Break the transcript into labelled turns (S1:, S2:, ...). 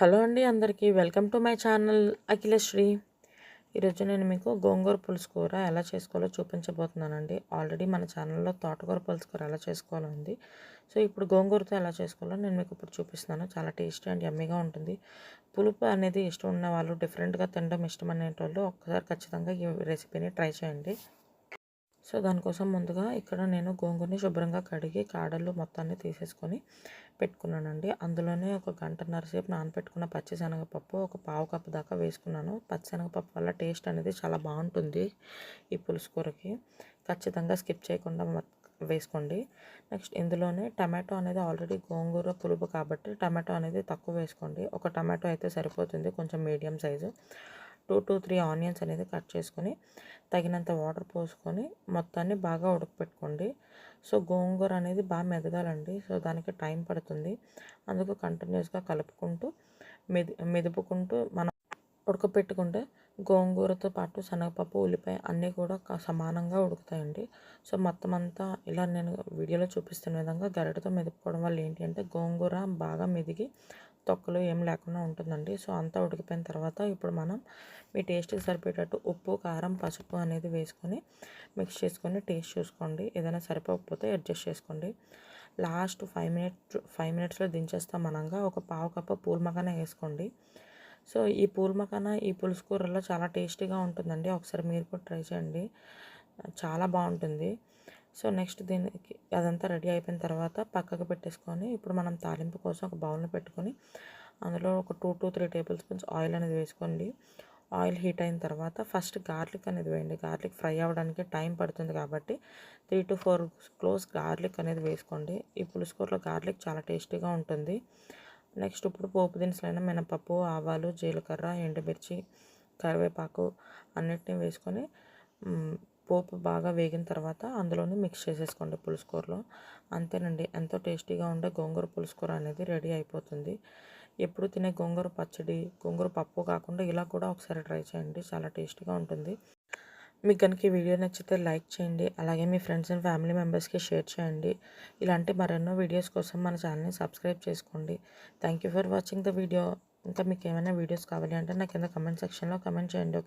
S1: Hello అండి అందరికీ. Welcome to my channel Akhilasri. ఈరోజు నేను మీకు గోంగూర పులుసు కూర ఎలా చేసుకోవాలో చూపించబోతున్నానండి. ఆల్రెడీ మన ఛానల్లో తోటకూర పులుసు కూర ఎలా చేసుకోవాలో ఉంది. సో ఇప్పుడు గోంగూరతో ఎలా చేసుకోవాలో నేను మీకు ఇప్పుడు చూపిస్తున్నాను. చాలా టేస్టీ అండ్ యమ్మీగా ఉంటుంది. పులుపు అనేది ఇష్టం ఉన్న వాళ్ళు డిఫరెంట్గా తినడం ఇష్టం అనేటోళ్ళు ఒక్కసారి ఖచ్చితంగా ఈ రెసిపీని ట్రై చేయండి. సో దానికోసం ముందుగా ఇక్కడ నేను గోంగూరని శుభ్రంగా కడిగి కాడలు మొత్తాన్ని తీసేసుకొని పెట్టుకున్నానండి. అందులోనే ఒక గంటన్నర సేపు నానపెట్టుకున్న పచ్చిశనగపప్పు ఒక పావు కప్పు దాకా వేసుకున్నాను. పచ్చిశనగపప్పు వల్ల టేస్ట్ అనేది చాలా బాగుంటుంది ఈ పులుసు కూరకి. ఖచ్చితంగా స్కిప్ చేయకుండా వేసుకోండి. నెక్స్ట్ ఇందులోనే టమాటో అనేది ఆల్రెడీ గోంగూర పులుపు కాబట్టి టమాటో అనేది తక్కువ వేసుకోండి. ఒక టమాటో అయితే సరిపోతుంది కొంచెం medium size. Two to three onions అనేది కట్ చేసుకొని తగినంత వాటర్ పోసుకొని మొత్తాన్ని బాగా ఉడకపెట్టుకోండి. సో గోంగూర అనేది బాగా మెదగాలండి. సో దానికి టైం పడుతుంది. అందుకు కంటిన్యూస్గా కలుపుకుంటూ మెది మెదుపుకుంటూ మనం ఉడకపెట్టుకుంటే గోంగూరతో పాటు శనగపప్పు ఉల్లిపాయ అన్నీ కూడా సమానంగా ఉడుకుతాయండి. సో మొత్తం అంతా ఇలా నేను వీడియోలో చూపిస్తున్న విధంగా గరిటతో మెదుపుకోవడం వల్ల ఏంటి అంటే గోంగూర బాగా మెదిగి తొక్కలు ఏం లేకుండా ఉంటుందండి. సో అంతా ఉడికిపోయిన తర్వాత ఇప్పుడు మనం మీ టేస్ట్కి సరిపోయేటట్టు ఉప్పు కారం పసుపు అనేది వేసుకొని మిక్స్ చేసుకొని టేస్ట్ చూసుకోండి. ఏదైనా సరిపోకపోతే అడ్జస్ట్ చేసుకోండి. లాస్ట్ ఫైవ్ మినిట్స్ ఫైవ్ మినిట్స్లో దించేస్తాం మనంగా ఒక పావు కప్పు పూల్ మకాన వేసుకోండి సో ఈ పూల్ ఈ పులుసు కూరలో చాలా టేస్టీగా ఉంటుందండి. ఒకసారి మీరు కూడా ట్రై చేయండి. చాలా బాగుంటుంది. సో నెక్స్ట్ దీనికి అదంతా రెడీ అయిపోయిన తర్వాత పక్కకు పెట్టేసుకొని ఇప్పుడు మనం తాలింపు కోసం ఒక బౌల్ని పెట్టుకొని అందులో ఒక two two three tablespoons oil అనేది వేసుకోండి. ఆయిల్ హీట్ అయిన తర్వాత ఫస్ట్ గార్లిక్ అనేది వేయండి. గార్లిక్ ఫ్రై అవ్వడానికి టైం పడుతుంది కాబట్టి three to four cloves garlic అనేది వేసుకోండి. ఈ పులుసుకూరలో గార్లిక్ చాలా టేస్టీగా ఉంటుంది. నెక్స్ట్ ఇప్పుడు పోపు దినుసులైన మినపప్పు ఆవాలు జీలకర్ర ఎండుమిర్చి కరివేపాకు అన్నిటిని వేసుకొని పోపు బాగా వేగిన తర్వాత అందులోనే మిక్స్ చేసేసుకోండి పులుసుకూరలో. అంతేనండి ఎంతో టేస్టీగా ఉండే గోంగూర పులుసుకూర అనేది రెడీ అయిపోతుంది. ఎప్పుడు తినే గోంగూర పచ్చడి గోంగూర పప్పు కాకుండా ఇలా కూడా ఒకసారి ట్రై చేయండి చాలా టేస్టీగా ఉంటుంది. మీకు కనుక ఈ వీడియో నచ్చితే లైక్ చేయండి. అలాగే మీ ఫ్రెండ్స్ అండ్ ఫ్యామిలీ మెంబర్స్కి షేర్ చేయండి. ఇలాంటి మరెన్నో వీడియోస్ కోసం మన ఛానల్ని సబ్స్క్రైబ్ చేసుకోండి. Thank you for watching the video. ఇంకా మీకు ఏమైనా వీడియోస్ కావాలి అంటే నాకు కింద కమెంట్ సెక్షన్లో కమెంట్ చేయండి.